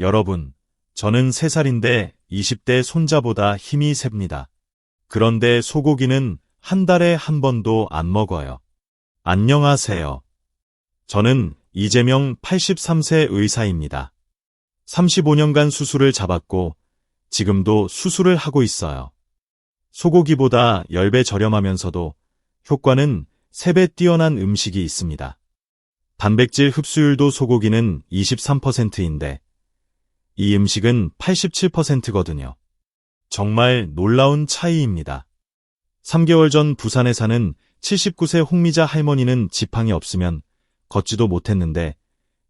여러분, 저는 3살인데 20대 손자보다 힘이 셉니다. 그런데 소고기는 한 달에 한 번도 안 먹어요. 안녕하세요. 저는 이재명 83세 의사입니다. 35년간 수술을 잡았고 지금도 수술을 하고 있어요. 소고기보다 10배 저렴하면서도 효과는 3배 뛰어난 음식이 있습니다. 단백질 흡수율도 소고기는 23%인데 이 음식은 87%거든요. 정말 놀라운 차이입니다. 3개월 전 부산에 사는 79세 홍미자 할머니는 지팡이 없으면 걷지도 못했는데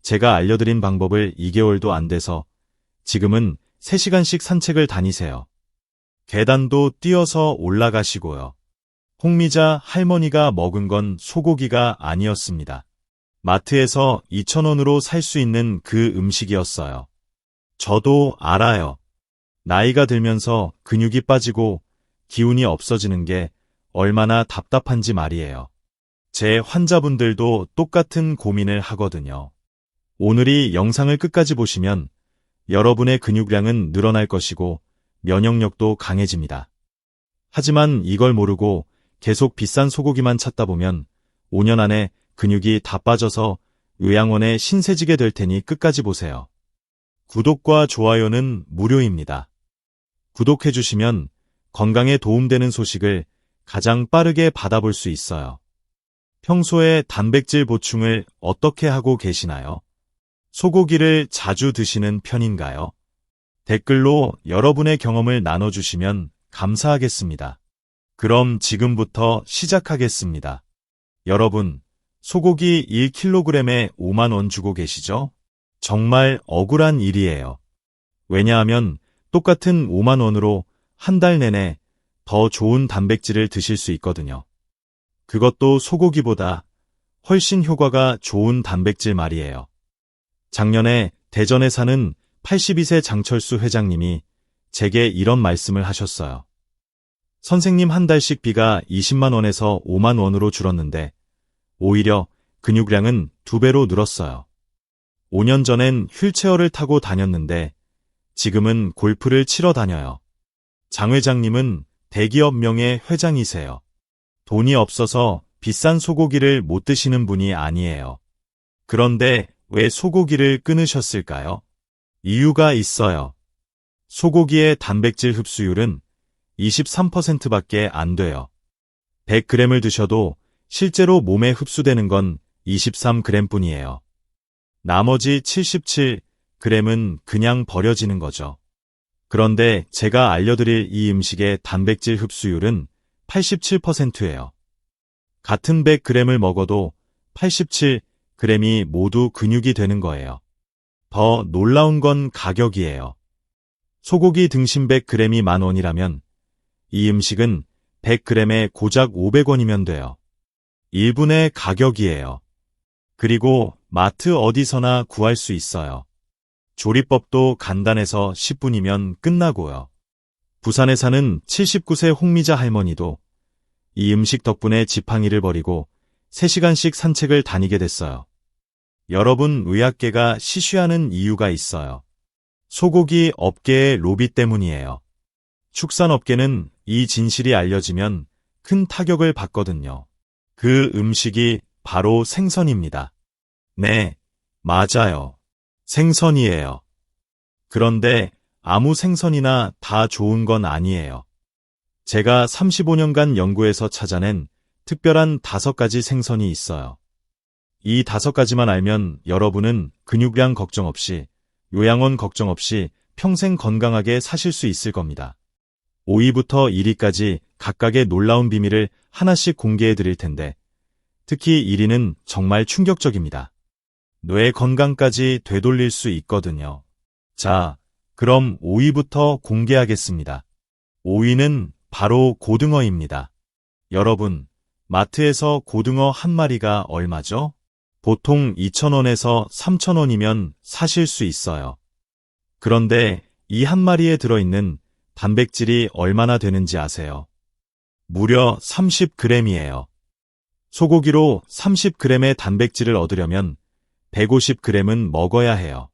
제가 알려드린 방법을 2개월도 안 돼서 지금은 3시간씩 산책을 다니세요. 계단도 뛰어서 올라가시고요. 홍미자 할머니가 먹은 건 소고기가 아니었습니다. 마트에서 2,000원으로 살 수 있는 그 음식이었어요. 저도 알아요. 나이가 들면서 근육이 빠지고 기운이 없어지는 게 얼마나 답답한지 말이에요. 제 환자분들도 똑같은 고민을 하거든요. 오늘이 영상을 끝까지 보시면 여러분의 근육량은 늘어날 것이고 면역력도 강해집니다. 하지만 이걸 모르고 계속 비싼 소고기만 찾다 보면 5년 안에 근육이 다 빠져서 요양원에 신세지게 될 테니 끝까지 보세요. 구독과 좋아요는 무료입니다. 구독해주시면 건강에 도움되는 소식을 가장 빠르게 받아볼 수 있어요. 평소에 단백질 보충을 어떻게 하고 계시나요? 소고기를 자주 드시는 편인가요? 댓글로 여러분의 경험을 나눠주시면 감사하겠습니다. 그럼 지금부터 시작하겠습니다. 여러분, 소고기 1kg에 5만원 주고 계시죠? 정말 억울한 일이에요. 왜냐하면 똑같은 5만 원으로 한 달 내내 더 좋은 단백질을 드실 수 있거든요. 그것도 소고기보다 훨씬 효과가 좋은 단백질 말이에요. 작년에 대전에 사는 82세 장철수 회장님이 제게 이런 말씀을 하셨어요. 선생님 한 달씩 비가 20만 원에서 5만 원으로 줄었는데 오히려 근육량은 두 배로 늘었어요. 5년 전엔 휠체어를 타고 다녔는데 지금은 골프를 치러 다녀요. 장 회장님은 대기업 명예 회장이세요. 돈이 없어서 비싼 소고기를 못 드시는 분이 아니에요. 그런데 왜 소고기를 끊으셨을까요? 이유가 있어요. 소고기의 단백질 흡수율은 23%밖에 안 돼요. 100g을 드셔도 실제로 몸에 흡수되는 건 23g 뿐이에요. 나머지 77g은 그냥 버려지는 거죠. 그런데 제가 알려드릴 이 음식의 단백질 흡수율은 87%예요. 같은 100g을 먹어도 87g이 모두 근육이 되는 거예요. 더 놀라운 건 가격이에요. 소고기 등심 100g이 만 원이라면 이 음식은 100g에 고작 500원이면 돼요. 1분의 가격이에요. 그리고 마트 어디서나 구할 수 있어요. 조리법도 간단해서 10분이면 끝나고요. 부산에 사는 79세 홍미자 할머니도 이 음식 덕분에 지팡이를 버리고 3시간씩 산책을 다니게 됐어요. 여러분 의학계가 시쉬하는 이유가 있어요. 소고기 업계의 로비 때문이에요. 축산업계는 이 진실이 알려지면 큰 타격을 받거든요. 그 음식이 바로 생선입니다. 네, 맞아요. 생선이에요. 그런데 아무 생선이나 다 좋은 건 아니에요. 제가 35년간 연구해서 찾아낸 특별한 다섯 가지 생선이 있어요. 이 다섯 가지만 알면 여러분은 근육량 걱정 없이, 요양원 걱정 없이 평생 건강하게 사실 수 있을 겁니다. 5위부터 1위까지 각각의 놀라운 비밀을 하나씩 공개해 드릴 텐데, 특히 1위는 정말 충격적입니다. 뇌 건강까지 되돌릴 수 있거든요. 자, 그럼 5위부터 공개하겠습니다. 5위는 바로 고등어입니다. 여러분, 마트에서 고등어 한 마리가 얼마죠? 보통 2,000원에서 3,000원이면 사실 수 있어요. 그런데 이 한 마리에 들어있는 단백질이 얼마나 되는지 아세요? 무려 30g이에요. 소고기로 30g의 단백질을 얻으려면 150g은 먹어야 해요.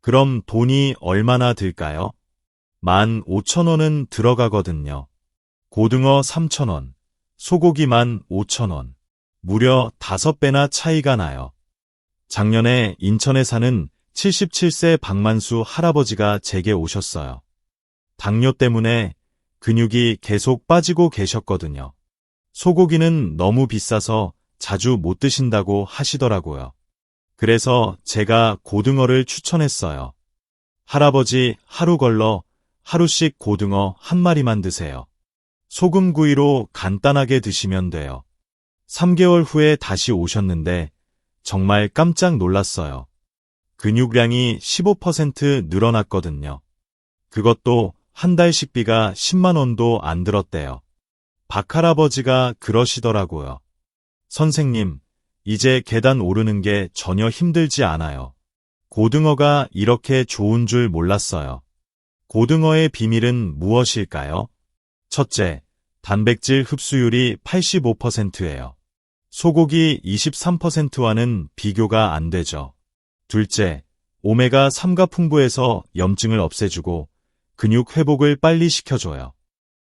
그럼 돈이 얼마나 들까요? 15,000원은 들어가거든요. 고등어 3,000원, 소고기만 5,000원. 무려 5배나 차이가 나요. 작년에 인천에 사는 77세 박만수 할아버지가 제게 오셨어요. 당뇨 때문에 근육이 계속 빠지고 계셨거든요. 소고기는 너무 비싸서 자주 못 드신다고 하시더라고요. 그래서 제가 고등어를 추천했어요. 할아버지 하루 걸러 하루씩 고등어 한 마리만 드세요. 소금구이로 간단하게 드시면 돼요. 3개월 후에 다시 오셨는데 정말 깜짝 놀랐어요. 근육량이 15% 늘어났거든요. 그것도 한 달 식비가 10만 원도 안 들었대요. 박할아버지가 그러시더라고요. 선생님, 이제 계단 오르는 게 전혀 힘들지 않아요. 고등어가 이렇게 좋은 줄 몰랐어요. 고등어의 비밀은 무엇일까요? 첫째, 단백질 흡수율이 85%예요. 소고기 23%와는 비교가 안 되죠. 둘째, 오메가3가 풍부해서 염증을 없애주고 근육 회복을 빨리 시켜줘요.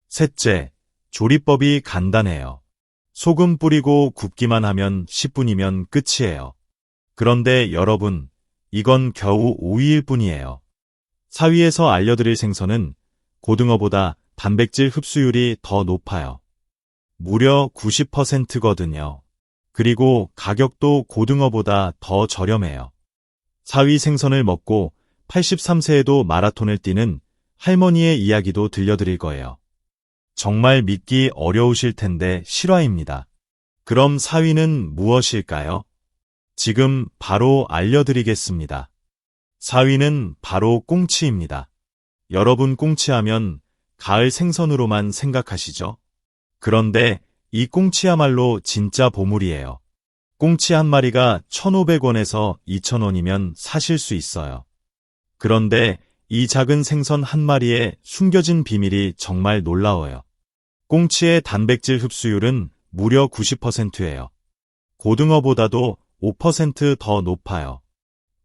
셋째, 조리법이 간단해요. 소금 뿌리고 굽기만 하면 10분이면 끝이에요. 그런데 여러분, 이건 겨우 5위일 뿐이에요. 4위에서 알려드릴 생선은 고등어보다 단백질 흡수율이 더 높아요. 무려 90%거든요. 그리고 가격도 고등어보다 더 저렴해요. 4위 생선을 먹고 83세에도 마라톤을 뛰는 할머니의 이야기도 들려드릴 거예요. 정말 믿기 어려우실 텐데 실화입니다. 그럼 4위는 무엇일까요? 지금 바로 알려드리겠습니다. 4위는 바로 꽁치입니다. 여러분 꽁치하면 가을 생선으로만 생각하시죠? 그런데 이 꽁치야말로 진짜 보물이에요. 꽁치 한 마리가 1,500원에서 2,000원이면 사실 수 있어요. 그런데 이 작은 생선 한 마리에 숨겨진 비밀이 정말 놀라워요. 꽁치의 단백질 흡수율은 무려 90%예요. 고등어보다도 5%더 높아요.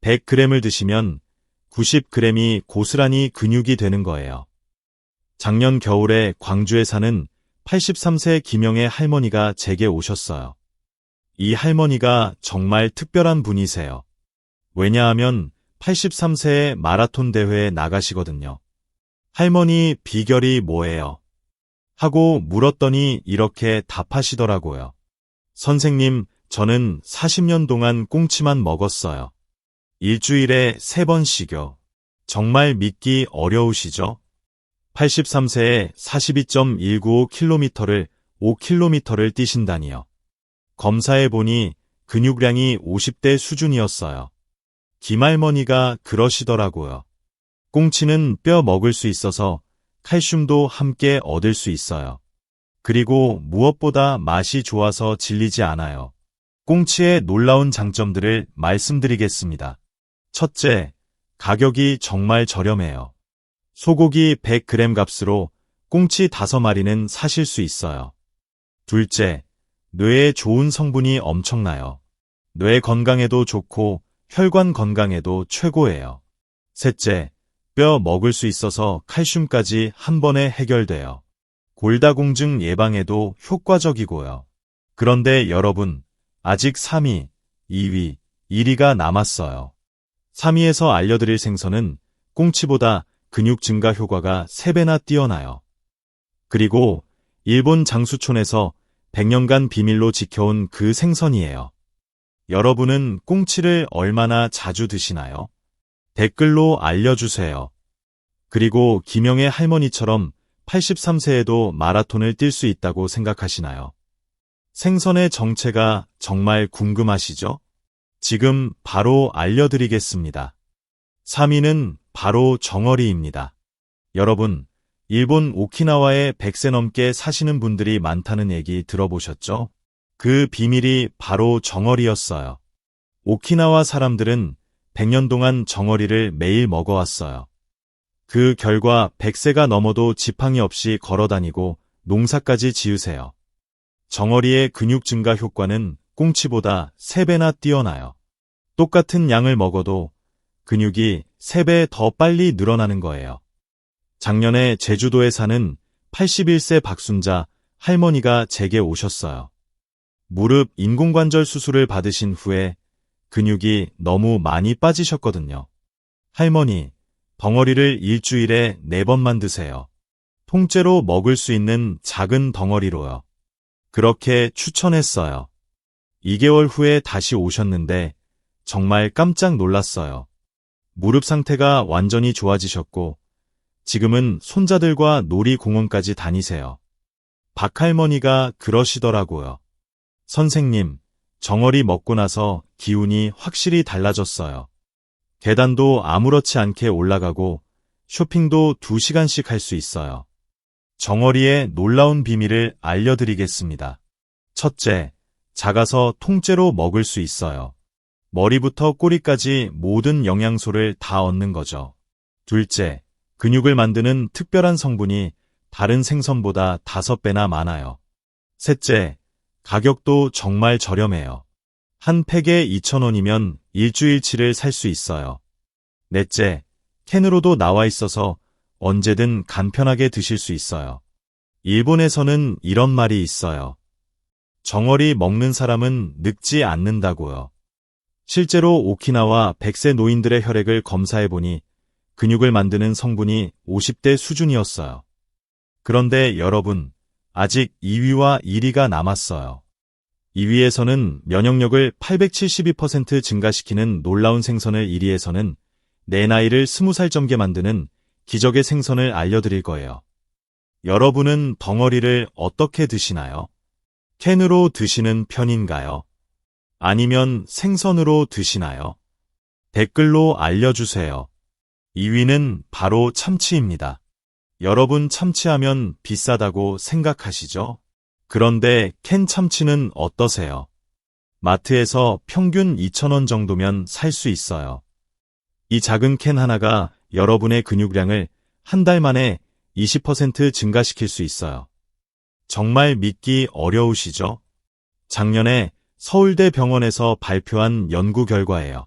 100g을 드시면 90g이 고스란히 근육이 되는 거예요. 작년 겨울에 광주에 사는 83세 김영애 할머니가 제게 오셨어요. 이 할머니가 정말 특별한 분이세요. 왜냐하면 83세에 마라톤 대회에 나가시거든요. 할머니 비결이 뭐예요? 하고 물었더니 이렇게 답하시더라고요. 선생님, 저는 40년 동안 꽁치만 먹었어요. 일주일에 3번씩요. 정말 믿기 어려우시죠? 83세에 42.195km를 5km를 뛰신다니요. 검사해 보니 근육량이 50대 수준이었어요. 김할머니가 그러시더라고요. 꽁치는 뼈 먹을 수 있어서 칼슘도 함께 얻을 수 있어요. 그리고 무엇보다 맛이 좋아서 질리지 않아요. 꽁치의 놀라운 장점들을 말씀드리겠습니다. 첫째, 가격이 정말 저렴해요. 소고기 100g 값으로 꽁치 5마리는 사실 수 있어요. 둘째, 뇌에 좋은 성분이 엄청나요. 뇌 건강에도 좋고 혈관 건강에도 최고예요. 셋째, 뼈 먹을 수 있어서 칼슘까지 한 번에 해결돼요. 골다공증 예방에도 효과적이고요. 그런데 여러분, 아직 3위, 2위, 1위가 남았어요. 3위에서 알려드릴 생선은 꽁치보다 근육 증가 효과가 3배나 뛰어나요. 그리고 일본 장수촌에서 100년간 비밀로 지켜온 그 생선이에요. 여러분은 꽁치를 얼마나 자주 드시나요? 댓글로 알려주세요. 그리고 김영애 할머니처럼 83세에도 마라톤을 뛸 수 있다고 생각하시나요? 생선의 정체가 정말 궁금하시죠? 지금 바로 알려드리겠습니다. 3위는 바로 정어리입니다. 여러분, 일본 오키나와에 100세 넘게 사시는 분들이 많다는 얘기 들어보셨죠? 그 비밀이 바로 정어리였어요. 오키나와 사람들은 100년 동안 정어리를 매일 먹어왔어요. 그 결과 100세가 넘어도 지팡이 없이 걸어다니고 농사까지 지으세요. 정어리의 근육 증가 효과는 꽁치보다 3배나 뛰어나요. 똑같은 양을 먹어도 근육이 3배 더 빨리 늘어나는 거예요. 작년에 제주도에 사는 81세 박순자 할머니가 제게 오셨어요. 무릎 인공관절 수술을 받으신 후에 근육이 너무 많이 빠지셨거든요. 할머니, 덩어리를 일주일에 4번만 드세요. 통째로 먹을 수 있는 작은 덩어리로요. 그렇게 추천했어요. 2개월 후에 다시 오셨는데 정말 깜짝 놀랐어요. 무릎 상태가 완전히 좋아지셨고 지금은 손자들과 놀이공원까지 다니세요. 박할머니가 그러시더라고요. 선생님, 정어리 먹고 나서 기운이 확실히 달라졌어요. 계단도 아무렇지 않게 올라가고 쇼핑도 2시간씩 할 수 있어요. 정어리의 놀라운 비밀을 알려드리겠습니다. 첫째, 작아서 통째로 먹을 수 있어요. 머리부터 꼬리까지 모든 영양소를 다 얻는 거죠. 둘째, 근육을 만드는 특별한 성분이 다른 생선보다 5배나 많아요. 셋째, 가격도 정말 저렴해요. 한 팩에 2,000원이면 일주일치를 살 수 있어요. 넷째, 캔으로도 나와 있어서 언제든 간편하게 드실 수 있어요. 일본에서는 이런 말이 있어요. 정어리 먹는 사람은 늙지 않는다고요. 실제로 오키나와 100세 노인들의 혈액을 검사해보니 근육을 만드는 성분이 50대 수준이었어요. 그런데 여러분, 아직 2위와 1위가 남았어요. 2위에서는 면역력을 872% 증가시키는 놀라운 생선을 1위에서는 내 나이를 20살 젊게 만드는 기적의 생선을 알려드릴 거예요. 여러분은 덩어리를 어떻게 드시나요? 캔으로 드시는 편인가요? 아니면 생선으로 드시나요? 댓글로 알려주세요. 2위는 바로 참치입니다. 여러분 참치하면 비싸다고 생각하시죠? 그런데 캔 참치는 어떠세요? 마트에서 평균 2,000원 정도면 살 수 있어요. 이 작은 캔 하나가 여러분의 근육량을 한 달 만에 20% 증가시킬 수 있어요. 정말 믿기 어려우시죠? 작년에 서울대 병원에서 발표한 연구 결과예요.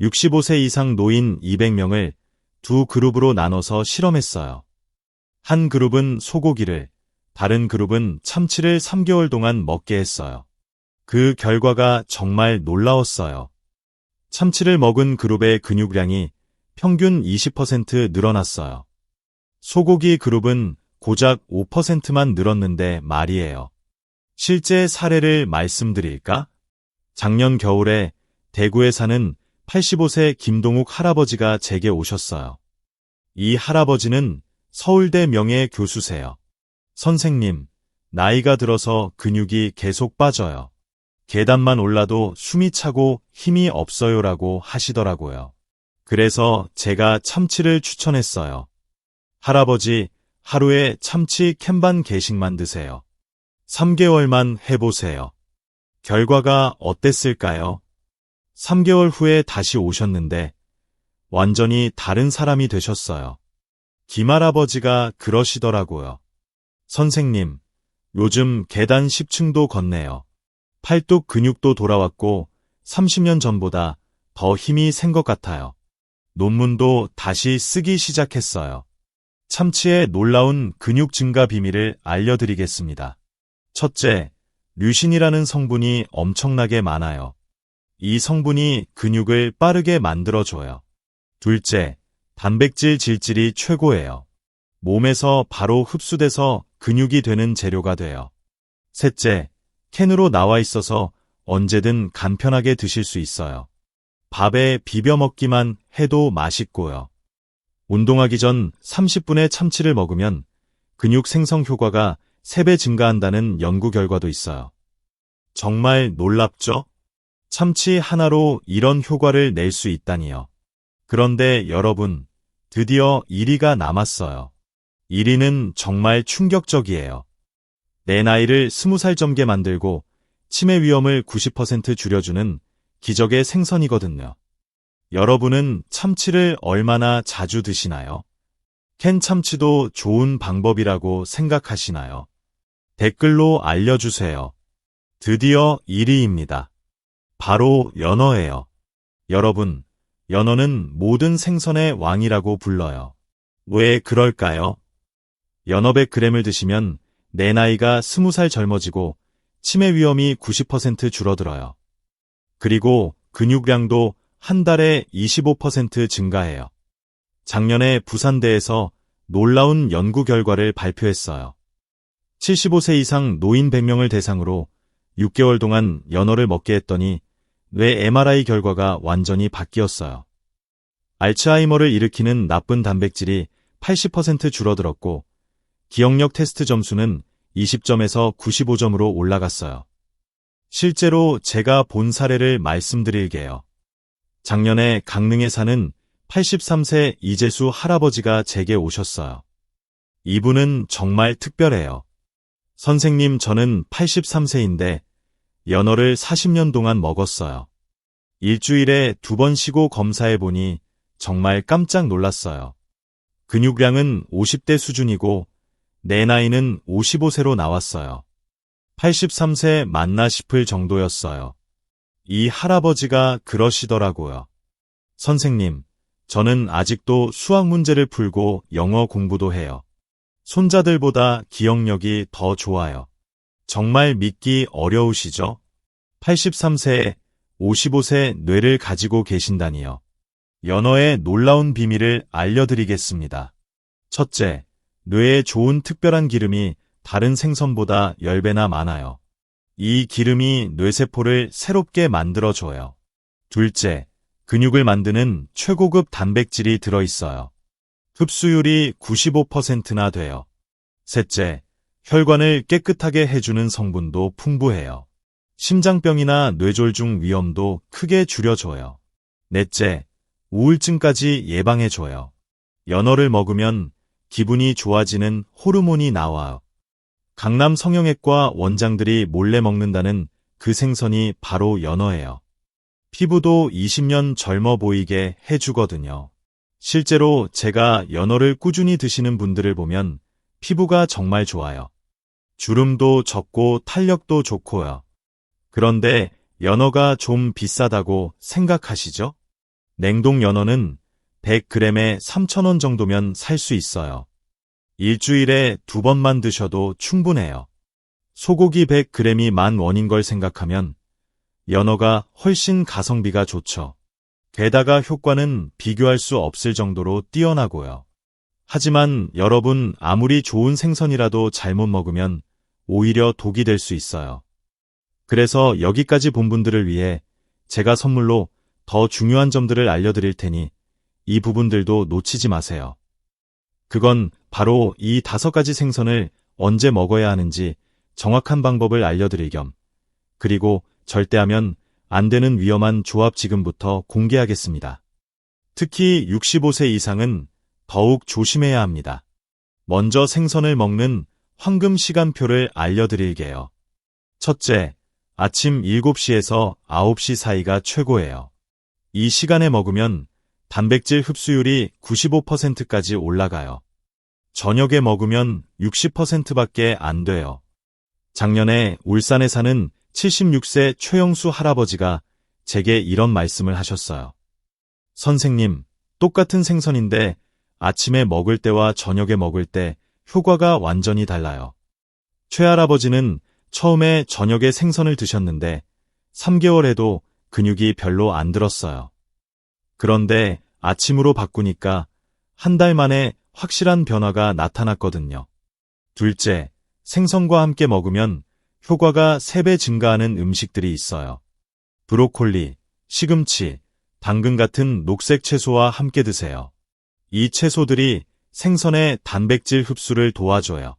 65세 이상 노인 200명을 두 그룹으로 나눠서 실험했어요. 한 그룹은 소고기를, 다른 그룹은 참치를 3개월 동안 먹게 했어요. 그 결과가 정말 놀라웠어요. 참치를 먹은 그룹의 근육량이 평균 20% 늘어났어요. 소고기 그룹은 고작 5%만 늘었는데 말이에요. 실제 사례를 말씀드릴까? 작년 겨울에 대구에 사는 85세 김동욱 할아버지가 제게 오셨어요. 이 할아버지는 서울대 명예 교수세요. 선생님, 나이가 들어서 근육이 계속 빠져요. 계단만 올라도 숨이 차고 힘이 없어요라고 하시더라고요. 그래서 제가 참치를 추천했어요. 할아버지, 하루에 참치 캔반 개씩 만 드세요. 3개월만 해보세요. 결과가 어땠을까요? 3개월 후에 다시 오셨는데 완전히 다른 사람이 되셨어요. 김할아버지가 그러시더라고요. 선생님, 요즘 계단 10층도 걷네요. 팔뚝 근육도 돌아왔고 30년 전보다 더 힘이 센 것 같아요. 논문도 다시 쓰기 시작했어요. 참치의 놀라운 근육 증가 비밀을 알려드리겠습니다. 첫째, 류신이라는 성분이 엄청나게 많아요. 이 성분이 근육을 빠르게 만들어줘요. 둘째, 단백질 질질이 최고예요. 몸에서 바로 흡수돼서 근육이 되는 재료가 돼요. 셋째, 캔으로 나와 있어서 언제든 간편하게 드실 수 있어요. 밥에 비벼 먹기만 해도 맛있고요. 운동하기 전 30분의 참치를 먹으면 근육 생성 효과가 3배 증가한다는 연구 결과도 있어요. 정말 놀랍죠? 참치 하나로 이런 효과를 낼 수 있다니요. 그런데 여러분, 드디어 1위가 남았어요. 1위는 정말 충격적이에요. 내 나이를 20살 젊게 만들고 치매 위험을 90% 줄여주는 기적의 생선이거든요. 여러분은 참치를 얼마나 자주 드시나요? 캔 참치도 좋은 방법이라고 생각하시나요? 댓글로 알려주세요. 드디어 1위입니다. 바로 연어예요. 여러분, 연어는 모든 생선의 왕이라고 불러요. 왜 그럴까요? 연어 100g을 드시면 내 나이가 20살 젊어지고 치매 위험이 90% 줄어들어요. 그리고 근육량도 한 달에 25% 증가해요. 작년에 부산대에서 놀라운 연구 결과를 발표했어요. 75세 이상 노인 100명을 대상으로 6개월 동안 연어를 먹게 했더니 뇌 MRI 결과가 완전히 바뀌었어요. 알츠하이머를 일으키는 나쁜 단백질이 80% 줄어들었고 기억력 테스트 점수는 20점에서 95점으로 올라갔어요. 실제로 제가 본 사례를 말씀드릴게요. 작년에 강릉에 사는 83세 이재수 할아버지가 제게 오셨어요. 이분은 정말 특별해요. 선생님, 저는 83세인데 연어를 40년 동안 먹었어요. 일주일에 두 번 쉬고 검사해 보니 정말 깜짝 놀랐어요. 근육량은 50대 수준이고 내 나이는 55세로 나왔어요. 83세 맞나 싶을 정도였어요. 이 할아버지가 그러시더라고요. 선생님, 저는 아직도 수학 문제를 풀고 영어 공부도 해요. 손자들보다 기억력이 더 좋아요. 정말 믿기 어려우시죠? 83세에 55세 뇌를 가지고 계신다니요. 연어의 놀라운 비밀을 알려드리겠습니다. 첫째, 뇌에 좋은 특별한 기름이 다른 생선보다 10배나 많아요. 이 기름이 뇌세포를 새롭게 만들어줘요. 둘째, 근육을 만드는 최고급 단백질이 들어있어요. 흡수율이 95%나 돼요. 셋째, 혈관을 깨끗하게 해주는 성분도 풍부해요. 심장병이나 뇌졸중 위험도 크게 줄여줘요. 넷째, 우울증까지 예방해줘요. 연어를 먹으면 기분이 좋아지는 호르몬이 나와요. 강남 성형외과 원장들이 몰래 먹는다는 그 생선이 바로 연어예요. 피부도 20년 젊어 보이게 해주거든요. 실제로 제가 연어를 꾸준히 드시는 분들을 보면 피부가 정말 좋아요. 주름도 적고 탄력도 좋고요. 그런데 연어가 좀 비싸다고 생각하시죠? 냉동 연어는 100g에 3,000원 정도면 살 수 있어요. 일주일에 두 번만 드셔도 충분해요. 소고기 100g이 만 원인 걸 생각하면 연어가 훨씬 가성비가 좋죠. 게다가 효과는 비교할 수 없을 정도로 뛰어나고요. 하지만 여러분 아무리 좋은 생선이라도 잘못 먹으면 오히려 독이 될 수 있어요. 그래서 여기까지 본 분들을 위해 제가 선물로 더 중요한 점들을 알려드릴 테니 이 부분들도 놓치지 마세요. 그건 바로 이 다섯 가지 생선을 언제 먹어야 하는지 정확한 방법을 알려드릴 겸 그리고 절대 하면 안 되는 위험한 조합 지금부터 공개하겠습니다. 특히 65세 이상은 더욱 조심해야 합니다. 먼저 생선을 먹는 황금 시간표를 알려드릴게요. 첫째, 아침 7시에서 9시 사이가 최고예요. 이 시간에 먹으면 단백질 흡수율이 95%까지 올라가요. 저녁에 먹으면 60%밖에 안 돼요. 작년에 울산에 사는 76세 최영수 할아버지가 제게 이런 말씀을 하셨어요. 선생님, 똑같은 생선인데 아침에 먹을 때와 저녁에 먹을 때 효과가 완전히 달라요. 최 할아버지는 처음에 저녁에 생선을 드셨는데 3개월 에도 근육이 별로 안 들었어요. 그런데 아침으로 바꾸니까 한 달 만에 확실한 변화가 나타났거든요. 둘째, 생선과 함께 먹으면 효과가 3배 증가하는 음식들이 있어요. 브로콜리, 시금치, 당근 같은 녹색 채소와 함께 드세요. 이 채소들이 생선의 단백질 흡수를 도와줘요.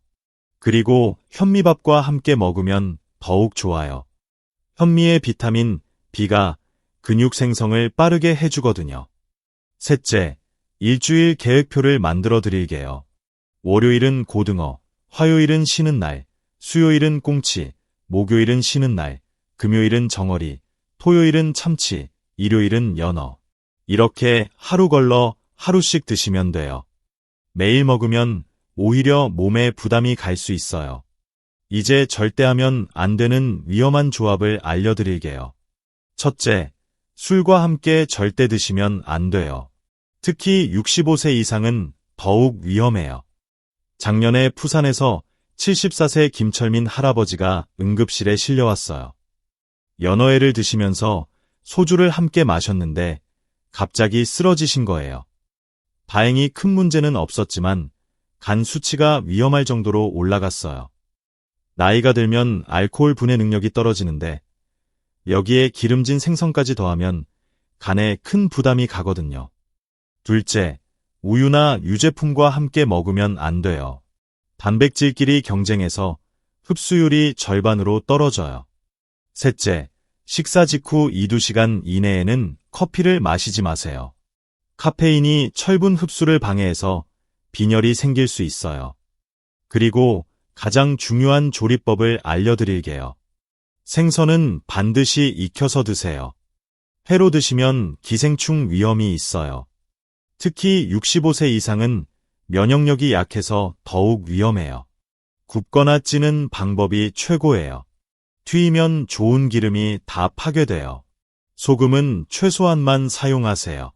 그리고 현미밥과 함께 먹으면 더욱 좋아요. 현미의 비타민 B가 근육 생성을 빠르게 해주거든요. 셋째, 일주일 계획표를 만들어 드릴게요. 월요일은 고등어, 화요일은 쉬는 날, 수요일은 꽁치, 목요일은 쉬는 날, 금요일은 정어리, 토요일은 참치, 일요일은 연어. 이렇게 하루 걸러 하루씩 드시면 돼요. 매일 먹으면 오히려 몸에 부담이 갈 수 있어요. 이제 절대 하면 안 되는 위험한 조합을 알려드릴게요. 첫째, 술과 함께 절대 드시면 안 돼요. 특히 65세 이상은 더욱 위험해요. 작년에 부산에서 74세 김철민 할아버지가 응급실에 실려왔어요. 연어회를 드시면서 소주를 함께 마셨는데 갑자기 쓰러지신 거예요. 다행히 큰 문제는 없었지만 간 수치가 위험할 정도로 올라갔어요. 나이가 들면 알코올 분해 능력이 떨어지는데 여기에 기름진 생선까지 더하면 간에 큰 부담이 가거든요. 둘째, 우유나 유제품과 함께 먹으면 안 돼요. 단백질끼리 경쟁해서 흡수율이 절반으로 떨어져요. 셋째, 식사 직후 2-2시간 이내에는 커피를 마시지 마세요. 카페인이 철분 흡수를 방해해서 빈혈이 생길 수 있어요. 그리고 가장 중요한 조리법을 알려드릴게요. 생선은 반드시 익혀서 드세요. 회로 드시면 기생충 위험이 있어요. 특히 65세 이상은 면역력이 약해서 더욱 위험해요. 굽거나 찌는 방법이 최고예요. 튀면 좋은 기름이 다 파괴돼요. 소금은 최소한만 사용하세요.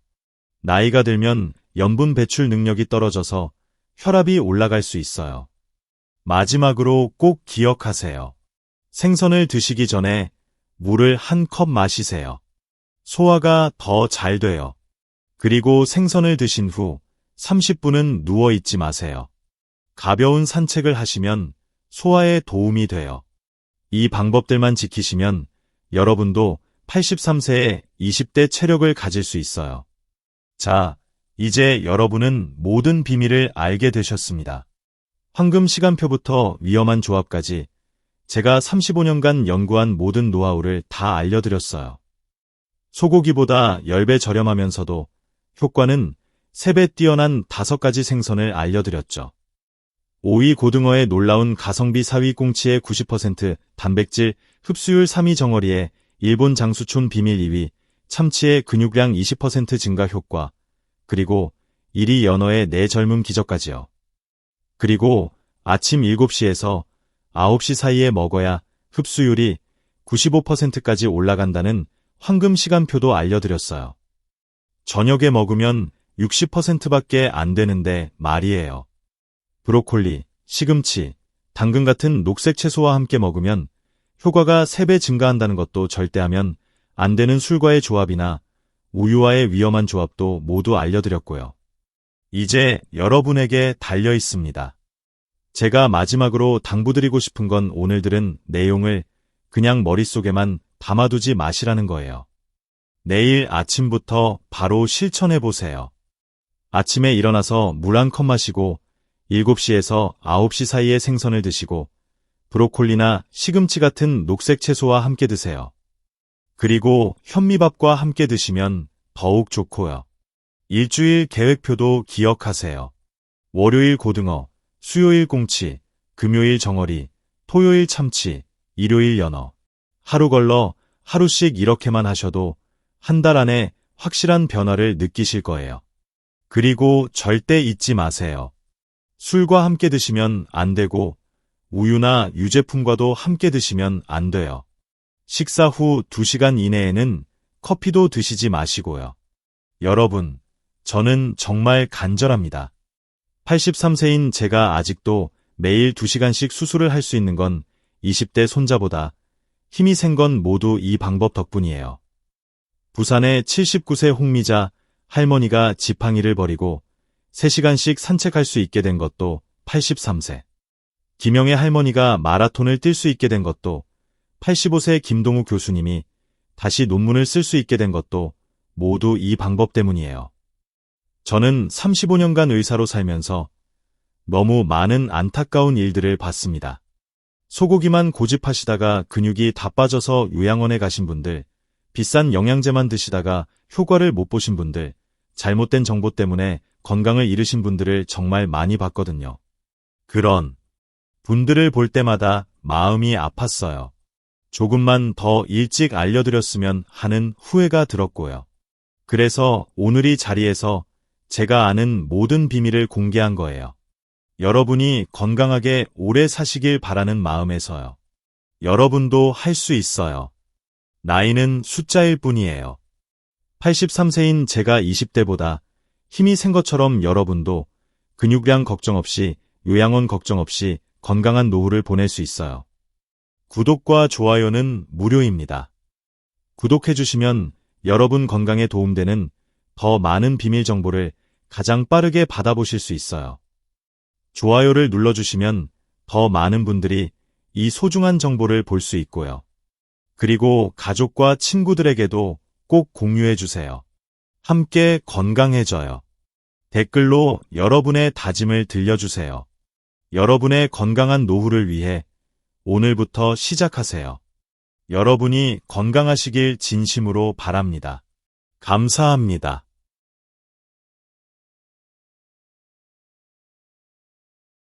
나이가 들면 염분 배출 능력이 떨어져서 혈압이 올라갈 수 있어요. 마지막으로 꼭 기억하세요. 생선을 드시기 전에 물을 한 컵 마시세요. 소화가 더 잘 돼요. 그리고 생선을 드신 후 30분은 누워 있지 마세요. 가벼운 산책을 하시면 소화에 도움이 돼요. 이 방법들만 지키시면 여러분도 83세에 20대 체력을 가질 수 있어요. 자, 이제 여러분은 모든 비밀을 알게 되셨습니다. 황금 시간표부터 위험한 조합까지 제가 35년간 연구한 모든 노하우를 다 알려드렸어요. 소고기보다 10배 저렴하면서도 효과는 3배 뛰어난 5가지 생선을 알려드렸죠. 오이 고등어의 놀라운 가성비 4위 꽁치의 90% 단백질 흡수율 3위 정어리의 일본 장수촌 비밀 2위 참치의 근육량 20% 증가 효과 그리고 1위 연어의 내 젊음 기적까지요. 그리고 아침 7시에서 9시 사이에 먹어야 흡수율이 95%까지 올라간다는 황금 시간표도 알려드렸어요. 저녁에 먹으면 60%밖에 안 되는데 말이에요. 브로콜리, 시금치, 당근 같은 녹색 채소와 함께 먹으면 효과가 3배 증가한다는 것도 절대하면 안 되는 술과의 조합이나 우유와의 위험한 조합도 모두 알려드렸고요. 이제 여러분에게 달려 있습니다. 제가 마지막으로 당부드리고 싶은 건 오늘 들은 내용을 그냥 머릿속에만 담아두지 마시라는 거예요. 내일 아침부터 바로 실천해 보세요. 아침에 일어나서 물 한 컵 마시고 7시에서 9시 사이에 생선을 드시고 브로콜리나 시금치 같은 녹색 채소와 함께 드세요. 그리고 현미밥과 함께 드시면 더욱 좋고요. 일주일 계획표도 기억하세요. 월요일 고등어, 수요일 꽁치, 금요일 정어리, 토요일 참치, 일요일 연어. 하루 걸러 하루씩 이렇게만 하셔도 한 달 안에 확실한 변화를 느끼실 거예요. 그리고 절대 잊지 마세요. 술과 함께 드시면 안 되고 우유나 유제품과도 함께 드시면 안 돼요. 식사 후 2시간 이내에는 커피도 드시지 마시고요. 여러분, 저는 정말 간절합니다. 83세인 제가 아직도 매일 2시간씩 수술을 할 수 있는 건 20대 손자보다 힘이 센 건 모두 이 방법 덕분이에요. 부산의 79세 홍미자 할머니가 지팡이를 버리고 3시간씩 산책할 수 있게 된 것도 83세. 김영애 할머니가 마라톤을 뛸 수 있게 된 것도 85세 김동우 교수님이 다시 논문을 쓸 수 있게 된 것도 모두 이 방법 때문이에요. 저는 35년간 의사로 살면서 너무 많은 안타까운 일들을 봤습니다. 소고기만 고집하시다가 근육이 다 빠져서 요양원에 가신 분들, 비싼 영양제만 드시다가 효과를 못 보신 분들, 잘못된 정보 때문에 건강을 잃으신 분들을 정말 많이 봤거든요. 그런 분들을 볼 때마다 마음이 아팠어요. 조금만 더 일찍 알려드렸으면 하는 후회가 들었고요. 그래서 오늘 이 자리에서 제가 아는 모든 비밀을 공개한 거예요. 여러분이 건강하게 오래 사시길 바라는 마음에서요. 여러분도 할 수 있어요. 나이는 숫자일 뿐이에요. 83세인 제가 20대보다 힘이 센 것처럼 여러분도 근육량 걱정 없이 요양원 걱정 없이 건강한 노후를 보낼 수 있어요. 구독과 좋아요는 무료입니다. 구독해주시면 여러분 건강에 도움되는 더 많은 비밀 정보를 가장 빠르게 받아보실 수 있어요. 좋아요를 눌러주시면 더 많은 분들이 이 소중한 정보를 볼 수 있고요. 그리고 가족과 친구들에게도 꼭 공유해주세요. 함께 건강해져요. 댓글로 여러분의 다짐을 들려주세요. 여러분의 건강한 노후를 위해 오늘부터 시작하세요. 여러분이 건강하시길 진심으로 바랍니다. 감사합니다.